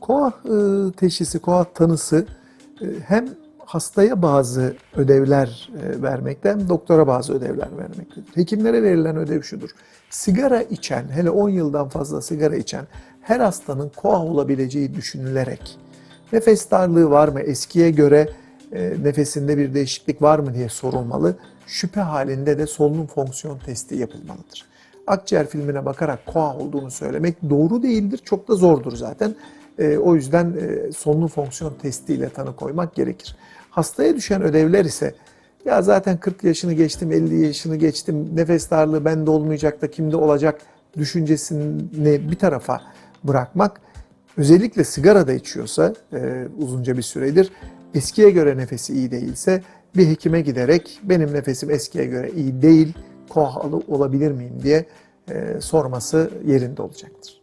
koa e, teşhisi, koa tanısı e, hem hastaya bazı ödevler e, vermekte hem doktora bazı ödevler vermektedir. Hekimlere verilen ödev şudur. Sigara içen, hele 10 yıldan fazla sigara içen her hastanın koa olabileceği düşünülerek nefes darlığı var mı, eskiye göre e, nefesinde bir değişiklik var mı diye sorulmalı. Şüphe halinde de solunum fonksiyon testi yapılmalıdır. Akciğer filmine bakarak koa olduğunu söylemek doğru değildir, çok da zordur zaten. E, o yüzden e, solunum fonksiyon testiyle tanı koymak gerekir. Hastaya düşen ödevler ise ya zaten 40 yaşını geçtim, 50 yaşını geçtim, nefes darlığı bende olmayacak da kimde olacak düşüncesini bir tarafa bırakmak. Özellikle sigara da içiyorsa e, uzunca bir süredir eskiye göre nefesi iyi değilse bir hekime giderek benim nefesim eskiye göre iyi değil, koahalı olabilir miyim diye e, sorması yerinde olacaktır.